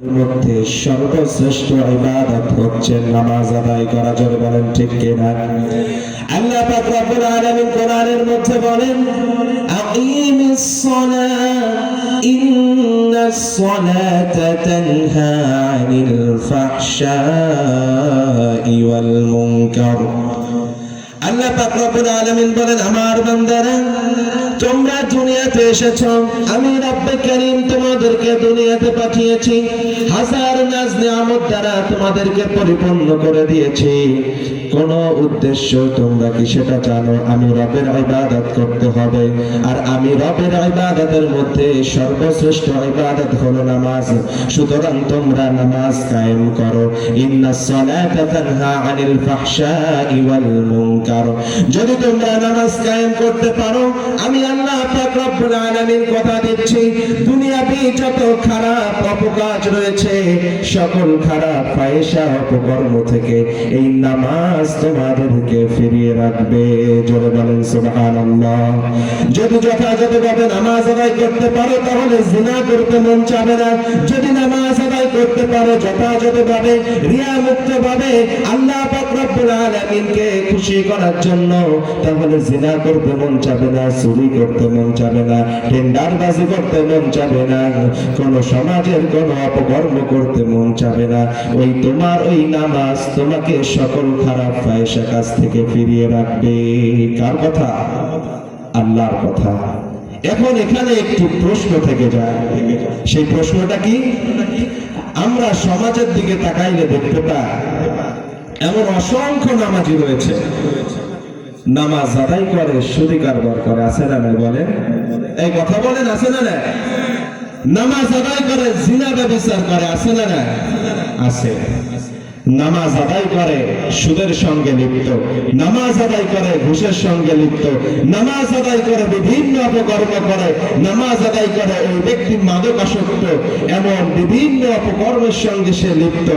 মধ্যে সর্বশ্রেষ্ঠ ইবাদত হচ্ছে নামাজ আদায় করা, জোরে বলেন ঠিক কিনা? আল্লাহ পাক রব্বুল আলামিন কোরআনের মধ্যে বলেন, আকিমিস সালাত, ইন্নাস সালাতা তানহা আনিল ফাহশাই ওয়াল মুনকার। আল্লাহ পাক রব্বুল আলামিন বলেন, আমার বান্দারা, তোমরা দুনিয়াতে এসেছ, আমি রব্বে করিম তোমাদেরকে দুনিয়াতে পাঠিয়েছি। হাজার নাজ নিয়ামত দ্বারা তোমাদেরকে পরিপূর্ণ করে দিয়েছি। কোন উদ্দেশ্য তোমরা কি সেটা জানো? আমি রবের ইবাদত করতে হবে। আর আমি রবের ইবাদতের মধ্যে সর্বশ্রেষ্ঠ ইবাদত হলো নামাজ। সুতরাং তোমরা নামাজ কায়েম করো। ইন্নাস সালাতা তানহা আনিল ফাহশাই ওয়াল মুনকার। যদি তোমরা নামাজ কায়েম করতে পারো, আমি আল্লাহ পাক রব্বুল আলামিন কথা দিচ্ছি, দুনিয়াবি যত খারাপ অপকাজ রয়েছে, সকল খারাপ ফায়সা অপকর্ম থেকে এই নামাজ তোমাদেরকে ফিরিয়ে রাখবে। জোরে বলেন যদি যথাযথভাবে নামাজ আদায় করতে তাহলে জিনা করতে মন চাবে না। যদি নামাজ আদায় করতে যথাযথভাবে রিয়া মুক্ত ভাবে আল্লাহ পাক রব্বুল আলামিনকে খুশি করার জন্য, তাহলে জিনা করতে মন চাবে না, চুরি করতে মন চাবে না করতে মন চাবে না, কোন সমাজের কোন অপকর্ম করতে মন চাবে না। ওই তোমার ওই নামাজ তোমাকে সকল খারাপ থেকে ফিরিয়ে রাখবে। কার কথা? আল্লাহর কথা। এখন এখানে একটি প্রশ্ন থেকে যায়। সেই প্রশ্নটা কি? আমরা সমাজের দিকে তাকাইলে দেখতে পাই, এমন অসংখ্য নামাজি রয়েছে। নামাজ আদায় করে সুদি কারবার করে আছে না নাই বলেন? এই কথা বলেন, আছে না নামাজ আদায় করে, জিনা ব্যবচার করে, আছে না আছে। নামাজ আদায় করে, সুদের সঙ্গে লিপ্ত। নামাজ আদায় করে, ঘুষের সঙ্গে লিপ্ত। নামাজ আদায় করে, বিভিন্ন অপকর্ম করে। নামাজ আদায় করে ওই ব্যক্তি মাদক আসক্ত এমন বিভিন্ন অপকর্মের সঙ্গে সে লিপ্ত।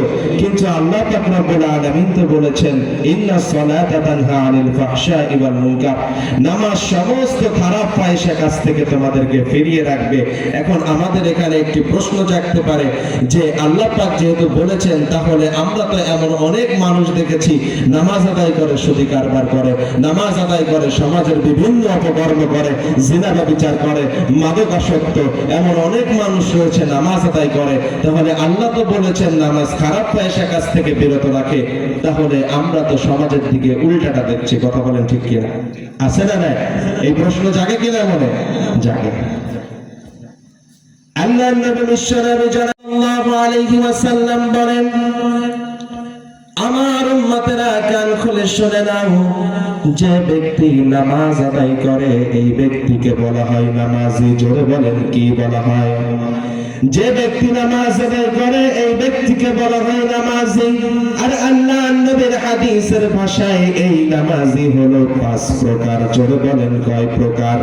কিন্তু আল্লাহ পাক রব্বুল আলামিন তো বলেছেন, ইন্না আনিল নামাজ সমস্ত খারাপ ফায়সা কাছ থেকে তোমাদেরকে ফিরিয়ে রাখবে। এখন আমাদের এখানে একটি প্রশ্ন জাগতে পারে, যে আল্লাহ পাক যেহেতু বলেছেন, তাহলে আমরা তো এমন অনেক মানুষ দেখেছি, নামাজ আদায় করে, সুদী কারবার করে, নামাজ আদায় করে, সমাজের বিভিন্ন অপকর্ম করে, জিনা বিচার করে মাদক আসক্ত এমন অনেক মানুষ রয়েছে, নামাজ আদায় করে। তাহলে আল্লাহ তো বলেছেন, নামাজ খারাপ পয়সা কাছ থেকে বিরত রাখে। তাহলে আমরা তো সমাজের দিকে উল্টাটা দেখছি, কথা বলেন ঠিক কিনা? আছে না না এই প্রশ্ন জাগে কিনা মনে জাগে। আল্লাহ নবী বিশ্বনবী সাল্লাল্লাহু আলাইহি ওয়াসাল্লাম বলেন উম্মতেরা কান খুলে শুনে নাও যে ব্যক্তি নামাজ আদায় করে, এই ব্যক্তিকে বলা হয় নামাজি। জোরে বলেন, কি বলা হয়? যে ব্যক্তি নামাজ আদায় করে, এই ব্যক্তিকে বলা হয় নামাজি। আর আল্লাহ নবীর হাদিসের ভাষায় এই নামাজি হলো পাঁচ প্রকার। জোরে বলেন কয় প্রকার?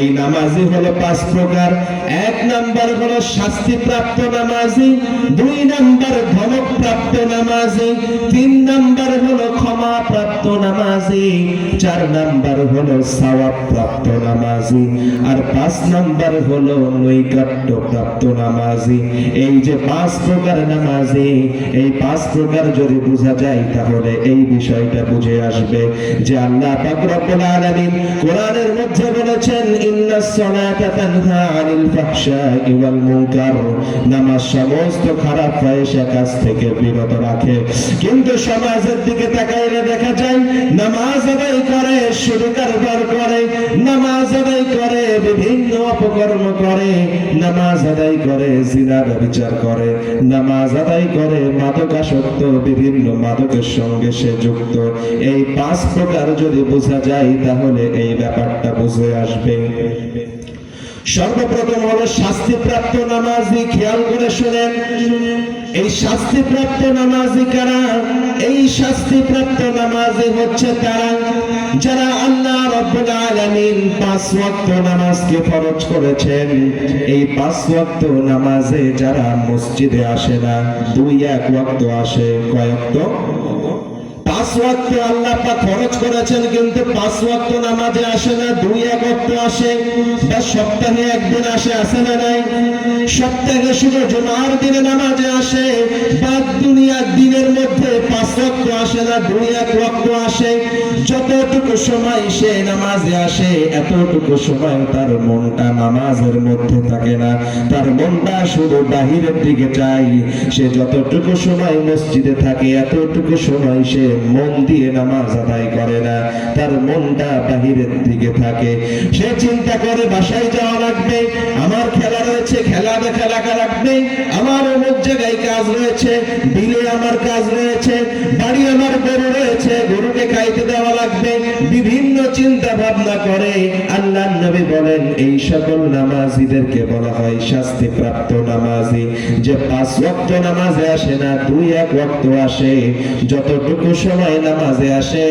এই নামাজি হলো পাঁচ প্রকার। এক নাম্বার হলো শাস্তিপ্রাপ্ত নামাজি, দুই নাম্বার ধমক প্রাপ্ত নামাজি, তিন নাম্বার হলো ক্ষমা প্রাপ্ত নামাজি, চার নাম্বার হলো সওয়াব প্রাপ্ত নামাজি, আর পাঁচ নাম্বার হলো নৈকট্য প্রাপ্ত নামাজি। এই যে পাঁচ প্রকার নামাজি, এই পাঁচ প্রকার যদি বোঝা যায় তাহলে এই বিষয়টা বুঝে আসবে যে আল্লাহ আলামিন কোরআনের মধ্যে বলেছেন ইন্নাস সালাতা তানহা আনিল ফাহশাই ওয়াল মুনকার। নামাজ সমস্ত খারাপ থেকে বিরত রাখে। কিন্তু সমাজের দিকে তাকাইলে দেখা যায়, নামাজ আদায় করে শুরু কারবার করে, নামাজ আদায় করে, বিভিন্ন অপকর্ম করে, নামাজ আদায় করে, জিনার বিচার করে, নামাজ আদায় করে, মাদকাসক্ত বিভিন্ন মাদকের সঙ্গে সে যুক্ত। এই পাঁচ প্রকার যদি বোঝা যায়, তাহলে এই ব্যাপারটা বুঝে আসবে। সর্বপ্রথম হলো শাস্তিপ্রাপ্ত নামাজি, খেয়াল করে শুনেন। এই শাস্তিপ্রাপ্ত নামাজি কারা? এই শাস্তিপ্রাপ্ত নামাজি হচ্ছে তারা যারা আল্লাহ রব্বুল আলামিন পাঁচ ওয়াক্ত নামাজকে ফরজ করেছেন। এই পাঁচ ওয়াক্ত নামাজে যারা মসজিদে আসে না, দুই এক ওয়াক্ত আসে কয়েক পাঁচ ওয়াক্ত আল্লাহ পাক খরচ করেছেন, কিন্তু পাঁচ ওয়াক্ত নামাজে আসে না, দুই এক ওয়াক্ত আসে, বা সপ্তাহে একদিন আসে আসে না নাই। শুধু দিনে নামাজে আসে, বাদ দিনের মধ্যে পাঁচ আসে না, দুই এক আসে। যতটুকু সময় সে নামাজে আসে, এতটুকু সময় তার মনটা নামাজের মধ্যে থাকে না। তার মনটা শুধু বাহিরের দিকে চাই সে যতটুকু সময় মসজিদে থাকে, এতটুকু সময় সে মন দিয়ে নামাজ আদায় করে না। তার মনটা বাহিরের দিকে থাকে। সে চিন্তা করে, বাসায় যাওয়া লাগবে। আমার খেলা রয়েছে, খেলা দেখা রাখা রাখবে আমার অমুক জায়গায় কাজ রয়েছে, বিলে আমার কাজ রয়েছে, বাড়ি আমার গরু রয়েছে, গরুকে খাইতে দেওয়া লাগবে, বিভিন্ন চিন্তা ভাবনা করে আল্লাহ নবী বলেন, এই সকল নামাজিদেরকে বলা হয় শাস্তি প্রাপ্ত নামাজি। যে পাঁচ ওয়াক্ত নামাজে আসে না, দুই এক ওয়াক্ত আসে, যতটুকু সময় নামাজে আসে